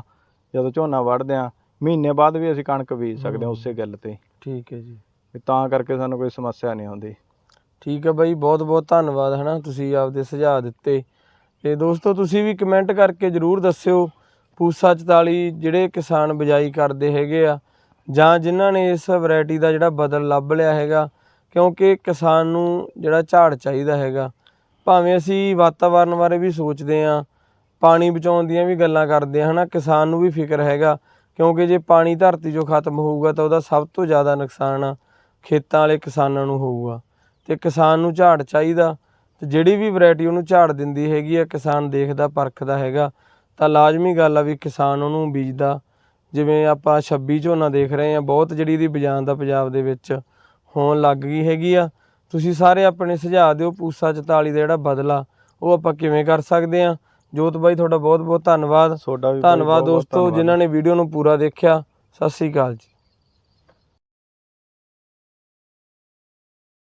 ਜਦੋਂ ਝੋਨਾ ਵੜਦੇ ਆ ਮਹੀਨੇ ਬਾਅਦ ਵੀ ਅਸੀਂ ਕਣਕ ਬੀਜ ਸਕਦੇ ਹੂੰ। ਉਸੇ ਗੱਲ ਤੇ। ਠੀਕ ਹੈ ਜੀ। ਵੀ ਤਾਂ ਕਰਕੇ ਸਾਨੂੰ ਕੋਈ ਸਮੱਸਿਆ ਨਹੀਂ ਆਉਂਦੀ। ਠੀਕ ਹੈ ਬਾਈ ਬਹੁਤ ਬਹੁਤ ਧੰਨਵਾਦ ਹਨਾ? ਤੁਸੀਂ ਆਪਦੇ ਸੁਝਾਅ ਦਿੱਤੇ। ਤੇ ਦੋਸਤੋ ਤੁਸੀਂ ਵੀ ਕਮੈਂਟ ਕਰਕੇ ਜਰੂਰ ਦੱਸਿਓ ਪੂਸਾ 44 ਜਿਹੜੇ ਕਿਸਾਨ ਬਿਜਾਈ ਕਰਦੇ ਹੈਗੇ ਆ ਜਾਂ ਜਿਨ੍ਹਾਂ ਨੇ ਇਸ ਵੈਰਾਈਟੀ ਦਾ ਜਿਹੜਾ ਬਦਲ ਲੱਭ ਲਿਆ ਹੈਗਾ ਕਿਉਂਕਿ ਕਿਸਾਨ ਨੂੰ ਜਿਹੜਾ ਝਾੜ ਚਾਹੀਦਾ ਹੈਗਾ। ਭਾਵੇਂ ਅਸੀਂ ਵਾਤਾਵਰਨ ਬਾਰੇ ਵੀ ਸੋਚਦੇ ਆ ਪਾਣੀ ਬਚਾਉਣ ਦੀਆਂ ਵੀ ਗੱਲਾਂ ਕਰਦੇ ਆ ਹਨਾ? ਕਿਸਾਨ ਨੂੰ ਵੀ ਫਿਕਰ ਹੈਗਾ। ਕਿਉਂਕਿ ਜੇ ਪਾਣੀ ਧਰਤੀ 'ਚੋਂ ਖਤਮ ਹੋਊਗਾ ਤਾਂ ਉਹਦਾ ਸਭ ਤੋਂ ਜ਼ਿਆਦਾ ਨੁਕਸਾਨ ਆ ਖੇਤਾਂ ਵਾਲੇ ਕਿਸਾਨਾਂ ਨੂੰ ਹੋਊਗਾ। ਤੇ ਕਿਸਾਨ ਨੂੰ ਝਾੜ ਚਾਹੀਦਾ। ਤੇ ਜਿਹੜੀ ਵੀ ਵੈਰਾਈਟੀ ਉਹਨੂੰ ਝਾੜ ਦਿੰਦੀ ਹੈਗੀ ਆ, ਕਿਸਾਨ ਦੇਖਦਾ, ਪਰਖਦਾ ਹੈਗਾ। ਤਾਂ ਲਾਜ਼ਮੀ ਗੱਲ ਆ ਵੀ ਕਿਸਾਨ ਉਹਨੂੰ ਬੀਜਦਾ। ਜਿਵੇਂ ਆਪਾਂ 26 ਝੋਨਾ ਦੇਖ ਰਹੇ ਆ ਬਹੁਤ ਜਿਹੜੀ ਇਹਦੀ ਬਜਾਨ ਦਾ ਪੰਜਾਬ ਦੇ ਵਿੱਚ ਹੋਣ ਲੱਗ ਗਈ ਹੈਗੀ ਆ। ਤੁਸੀਂ ਸਾਰੇ ਆਪਣੇ ਸੁਝਾਅ ਦਿਓ, ਪੂਸਾ 44 ਦਾ ਜਿਹੜਾ ਬਦਲਾ, ਉਹ ਆਪਾਂ ਕਿਵੇਂ ਕਰ ਸਕਦੇ ਆ ਜੋਤ ਬਾਈ ਤੁਹਾਡਾ ਬਹੁਤ ਬਹੁਤ ਧੰਨਵਾਦ। ਤੁਹਾਡਾ ਵੀ ਧੰਨਵਾਦ ਦੋਸਤੋ। ਜਿਨ੍ਹਾਂ ਨੇ ਵੀਡੀਓ ਨੂੰ ਪੂਰਾ ਦੇਖਿਆ। ਸਤਿ ਸ੍ਰੀ ਅਕਾਲ ਜੀ।